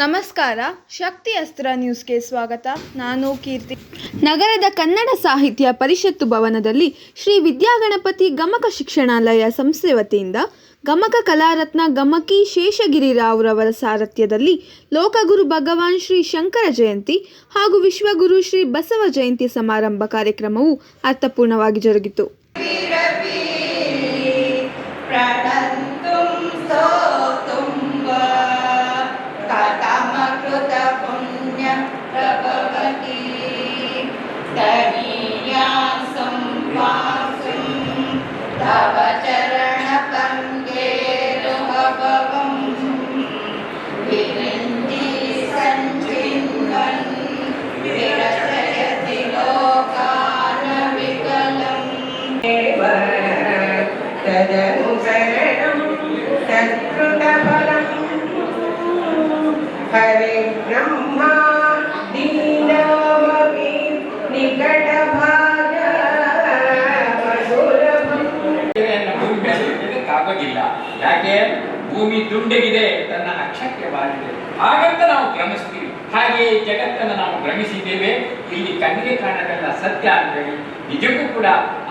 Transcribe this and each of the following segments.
ನಮಸ್ಕಾರ ಶಕ್ತಿ ಅಸ್ತ್ರ ನ್ಯೂಸ್ಗೆ ಸ್ವಾಗತ. ನಾನು ಕೀರ್ತಿ. ನಗರದ ಕನ್ನಡ ಸಾಹಿತ್ಯ ಪರಿಷತ್ತು ಭವನದಲ್ಲಿ ಶ್ರೀ ವಿದ್ಯಾಗಣಪತಿ ಗಮಕ ಶಿಕ್ಷಣಾಲಯ ಸಂಸ್ಥೆ ವತಿಯಿಂದ ಗಮಕ ಕಲಾರತ್ನ ಗಮಕಿ ಶೇಷಗಿರಿ ಶೇಷಗಿರಿರಾವ್ರವರ ಸಾರಥ್ಯದಲ್ಲಿ ಲೋಕಗುರು ಭಗವಾನ್ ಶ್ರೀ ಶಂಕರ ಜಯಂತಿ ಹಾಗೂ ವಿಶ್ವಗುರು ಶ್ರೀ ಬಸವ ಜಯಂತಿ ಸಮಾರಂಭ ಕಾರ್ಯಕ್ರಮವು ಅರ್ಥಪೂರ್ಣವಾಗಿ ಜರುಗಿತು. तदनुसरणं तत्कृतफलम् हरे ब्रह्मा दीनमपि निकटभागमसुलभम् ಬೆಳೆಯನ್ನು ಭೂಮಿ ಮೇಲೆ ಇಡಕ್ಕಾಗೋದಿಲ್ಲ ಯಾಕೆ ಭೂಮಿ ದುಂಡಗಿದೆ ತನ್ನ ಅಕ್ಷಕ್ಕೆ ಬಾರಿದೆ ಹಾಗಂತ ನಾವು ಭ್ರಮಿಸ್ತೀವಿ ಹಾಗೆ ಜಗತ್ತನ್ನು ನಾವು ಭ್ರಮಿಸಿದ್ದೇವೆ. ಇಲ್ಲಿ ಕಣ್ಣಿಗೆ ಕಾಣೋದೆಲ್ಲ ಸತ್ಯ ಅಂತೇಳಿ ನಿಜಕ್ಕೂ ಕೂಡ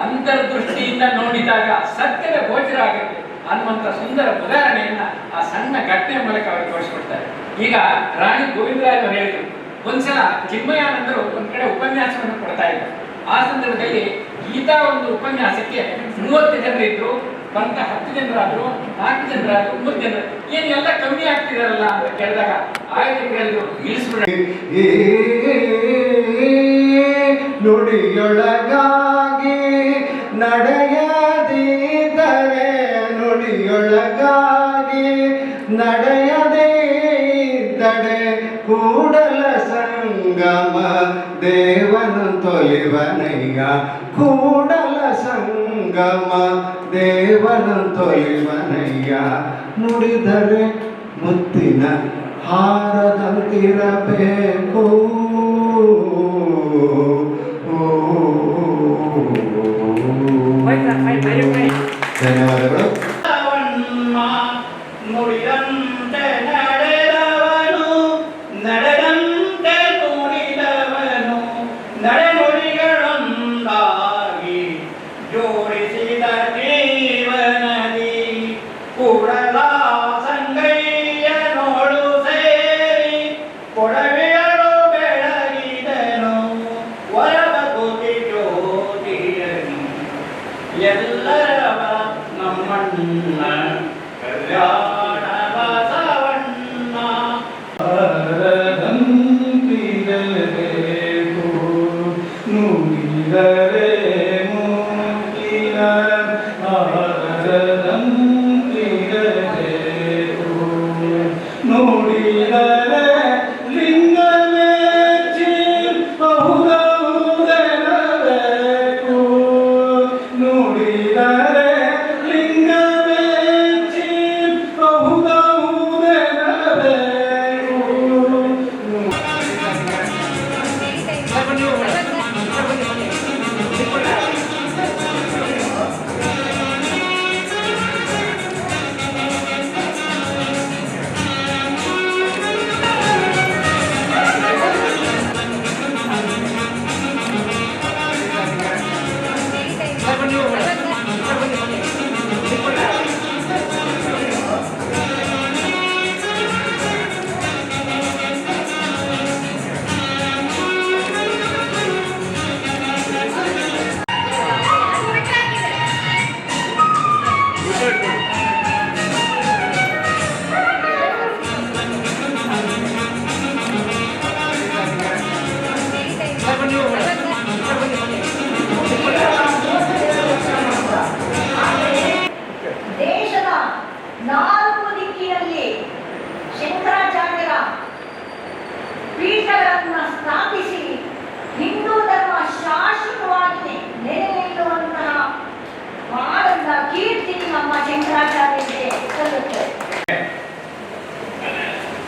ಅಂತರ್ದೃಷ್ಟಿಯಿಂದ ನೋಡಿದಾಗ ಸತ್ಯದ ಗೋಚರ ಆಗುತ್ತೆ ಅನ್ನುವಂಥ ಸುಂದರ ಉದಾಹರಣೆಯನ್ನ ಆ ಸಣ್ಣ ಘಟನೆ ಮೂಲಕ ಅವರು ತೋರಿಸ್ಕೊಡ್ತಾರೆ. ಈಗ ರಾಣಿ ಗೋವಿಂದರಾಯರು ಹೇಳಿದರು, ಒಂದ್ಸಲ ಚಿನ್ಮಯಾನಂದರು ಒಂದ್ ಕಡೆ ಉಪನ್ಯಾಸವನ್ನು ಕೊಡ್ತಾ ಇದ್ದರು ಆ ಸಂದರ್ಭದಲ್ಲಿ ಗೀತಾ ಒಂದು ಉಪನ್ಯಾಸಕ್ಕೆ ಮೂವತ್ತು ಜನರು ಇದ್ರು ಬಂತ ಹತ್ತು ಜನರಾದ್ರು, ನಾಲ್ಕು ಜನರಾದ್ರು ಒಂಬತ್ತು ಜನರು ಏನೆಲ್ಲ ಕಮ್ಮಿ ಆಗ್ತಿದಾರಲ್ಲ ಅಂತ ಕೇಳಿದಾಗ ನುಡಿಯೊಳಗಾಗಿ ನಡೆಯದಿದ್ದರೆ ನುಡಿಯೊಳಗಾಗಿ ನಡೆಯದೇ ಕೂಡಲ ಸಂಗಮ ದೇವನು ತೊಲಿವನಯ್ಯ. ಕೂಡಲ ಸಂಗಮ ದೇವನು ತೊಲಿವನಯ್ಯ. ನುಡಿದರೆ ಮುತ್ತಿನ ಹಾರದಂತಿರಬೇಕು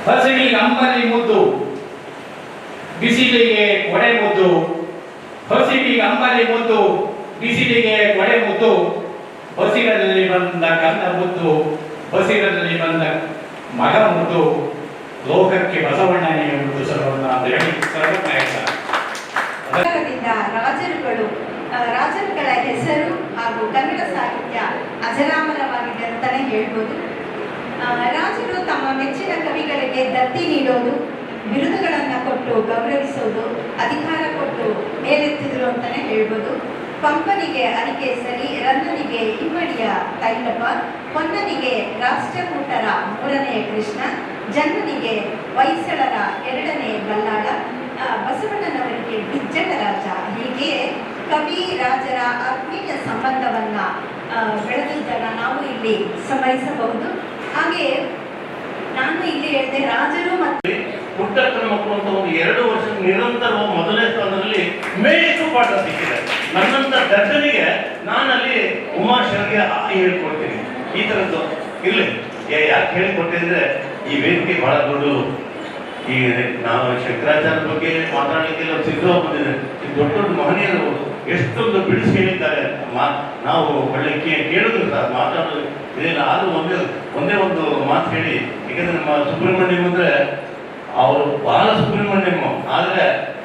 ಹಸಿವಿಗೆ ಅಂಬಲಿ ಮುದ್ದು, ಬಿಸಿಲಿಗೆ ಕೊಡೆ ಮುದ್ದು. ಹಸಿವಿ ಅಂಬಲಿ ಮುದ್ದು, ಬಿಸಿಲಿಗೆ ಕೊಡೆ ಮುದ್ದು. ಹಸಿರಲ್ಲಿ ಬಂದ ಕಂದ ಮುದ್ದು ಹಸಿರಲ್ಲಿ ಬಂದ ಮಗ ಮುದ್ದು. ಲೋಕಕ್ಕೆ ಬಸವಣ್ಣನೇ ಎಂಬುದು ಸರ್ವಣ್ಣ ಅಂತ ಹೇಳಿ ರಾಜರುಗಳು ರಾಜರುಗಳ ಹೆಸರು ಹಾಗೂ ಕನ್ನಡ ಸಾಹಿತ್ಯ ಅಜರಾಮರವಾಗಿದೆ ಅಂತಾನೆ ಹೇಳ್ಬೋದು. ರಾಜರು ತಮ್ಮ ಮೆಚ್ಚಿನ ಕವಿಗಳಿಗೆ ದತ್ತಿ ನೀಡೋದು, ಬಿರುದುಗಳನ್ನು ಕೊಟ್ಟು ಗೌರವಿಸೋದು, ಅಧಿಕಾರ ಕೊಟ್ಟು ಮೇಲೆತ್ತಿದ್ರು ಅಂತಾನೆ ಹೇಳ್ಬೋದು. ಪಂಪನಿಗೆ ಅರಿಕೇಸರಿ ರನ್ನನಿಗೆ ಇಮ್ಮಡಿಯ ತೈಲಪ ಹೊನ್ನನಿಗೆ ರಾಷ್ಟ್ರಕೂಟರ ಮೂರನೆಯ ಕೃಷ್ಣ ಜನ್ನನಿಗೆ ಹೊಯ್ಸಳರ ಎರಡನೇ ಬಲ್ಲಾಳ ಬಸವಣ್ಣನವರಿಗೆ ಬಿಜ್ಜಟ ರಾಜ. ಹೀಗೆ ಕವಿ, ರಾಜರ ಆತ್ಮೀಯ ಸಂಬಂಧವನ್ನ ಬೆಳೆದಿದ್ದನ್ನು ನಾವು ಇಲ್ಲಿ ಸ್ಮರಿಸಬಹುದು ಹಾಗೆ ನಾನು ಇಲ್ಲಿ ಹೇಳಿದೆ, ರಾಜರು ಮತ್ತು ಪುಟ್ಟಕ್ಕನ ಮಕ್ಕಳು ಅಂತ ಒಂದು ಎರಡು ವರ್ಷ ನಿರಂತರ ಮೊದಲನೇ ಸ್ಥಾನದಲ್ಲಿ ಮೇಷ್ಟು ಪಾಠ ಸಿಕ್ಕಿದೆ. ನನ್ನಂತ ದರ್ಜನಿಗೆ ನಾನಲ್ಲಿ ಉಮಾಶರ್ಗೆ ಹೇಳ್ಕೊಡ್ತೀನಿ. ಈ ತರದ್ದು ಇರ್ಲಿ. ಯಾಕೆ ಹೇಳಿಕೊಟ್ಟೆ ಅಂದ್ರೆ ಈ ವೇದಿಕೆ ಬಹಳ ದೊಡ್ಡದು. ಈ ನಾವು ಶಂಕರಾಚಾರ್ಯ ಬಗ್ಗೆ ಮಾತಾಡಲಿಕ್ಕೆಲ್ಲ ಸಿದ್ಧ ಬಂದಿದೆ ದೊಡ್ಡ ದೊಡ್ಡ ಮಹನೀಯರು ಎಷ್ಟೊಂದು ಬಿಡಿಸಿ ಹೇಳಿದ್ದಾರೆ ನಾವು ಒಳ್ಳೆ ಕೇಳಿದ್ರು ಸರ್ ಮಾತಾಡೋದು ಇದೇನು ಆದರೂ ಒಂದೇ ಒಂದೇ ಒಂದು ಮಾತು ಹೇಳಿ. ಯಾಕಂದ್ರೆ ನಮ್ಮ ಸುಬ್ರಹ್ಮಣ್ಯಂ ಅಂದ್ರೆ ಅವರು ಬಾಲ ಸುಬ್ರಹ್ಮಣ್ಯಂ. ಆದರೆ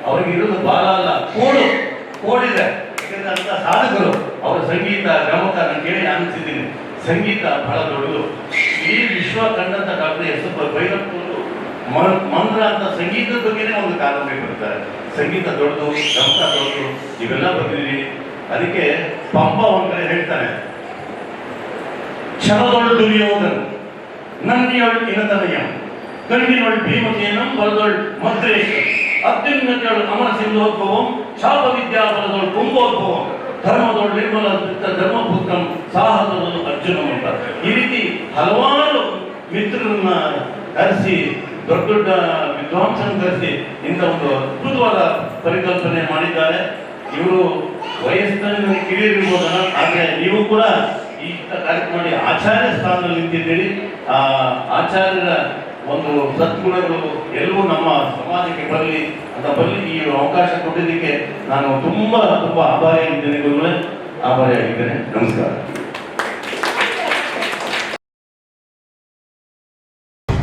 ಅವ್ರಿಗೆ ಇರೋದು ಬಾಲ ಅಲ್ಲ. ಕೋಡು, ಕೋಡಿದೆ. ಯಾಕಂದ್ರೆ ಅಂತ ಸಾಧಕರು ಅವರ ಸಂಗೀತ ಗಮಕ ನಾನು ಕೇಳಿ ಅನಿಸಿದ್ದೀನಿ ಸಂಗೀತ ಬಹಳ ದೊಡ್ಡದು. ಇಡೀ ವಿಶ್ವ ಕಂಡಂಥ ಡಾಕ್ಟರ್ ಎಸ್. ಎಫ್ ಭೈರಪ್ಪವರು ಮ- ಮಂತ್ರ ಅಂತ ಸಂಗೀತದ ಬಗ್ಗೆನೇ ಒಂದು ಕಾದಂಬರಿ ಬರ್ತಾರೆ ಸಂಗೀತ ದೊಡ್ಡದು, ಗಮಕ ದೊಡ್ಡದು, ಇವೆಲ್ಲ ಬಂದಿದ್ದೀವಿ ಅದಕ್ಕೆ ಪಂಪ ಒಂದ್ರೆ ಹೇಳ್ತಾನೆ ಕ್ಷಣದೊಳು ದುರ್ಯೋಧನ ನಂದಿಯೊಳ್ ಇನತನಯ. ಕಣ್ಣಿನೊಳ್ ಭೀಮಸೇನಂ ಬಲದೊಳ್ ಮದ್ರೇಶ. ಅತ್ಯುನ್ನತಿಯೊಳ್ ಅಮರ ಸಿಂಧೋದ್ಭವಂ ಶಾಪ ವಿದ್ಯಾಬಲದೊಳ್ ಕುಂಭೋದ್ಭವಂ. ಧರ್ಮದೊಳ್ ನಿರ್ಮಲ ಧರ್ಮಪುತ್ರಂ ಸಾಹಸದೊಳು ಅರ್ಜುನ ಅಂತ ಈ ರೀತಿ ಹಲವಾರು ಮಿತ್ರರನ್ನ ಕರೆಸಿ ದೊಡ್ಡ ದೊಡ್ಡ ವಿದ್ವಾಂಸನ ಕರೆಸಿ ಇಂಥ ಒಂದು ಅದ್ಭುತವಾದ ಪರಿಕಲ್ಪನೆ ಮಾಡಿದ್ದಾರೆ. ಇವರು ವಯಸ್ಸಿನಲ್ಲಿ ಕಿರಿಯರಿರ್ಬೋದಲ್ಲ ಆದರೆ ನೀವು ಕೂಡ ಈ ಕಾರ್ಯಕ್ರಮದಲ್ಲಿ ಆಚಾರ್ಯ ಸ್ಥಾನದಲ್ಲಿ ನಿಂತಿದ್ದೀರಿ. ಆ ಆಚಾರ್ಯರ ಒಂದು ಸದ್ಗುಣಗಳು ಎಲ್ಲವೂ ನಮ್ಮ ಸಮಾಜಕ್ಕೆ ಬರಲಿ ಅಂತ ಬರಲಿ ಈ ಅವಕಾಶ ಕೊಟ್ಟಿದ್ದಕ್ಕೆ ನಾನು ತುಂಬಾ ತುಂಬಾ ಆಭಾರಿಯಾಗಿದ್ದೇನೆ ಗುರುಗಳೇ. ಆಭಾರಿಯಾಗಿದ್ದೇನೆ. ನಮಸ್ಕಾರ.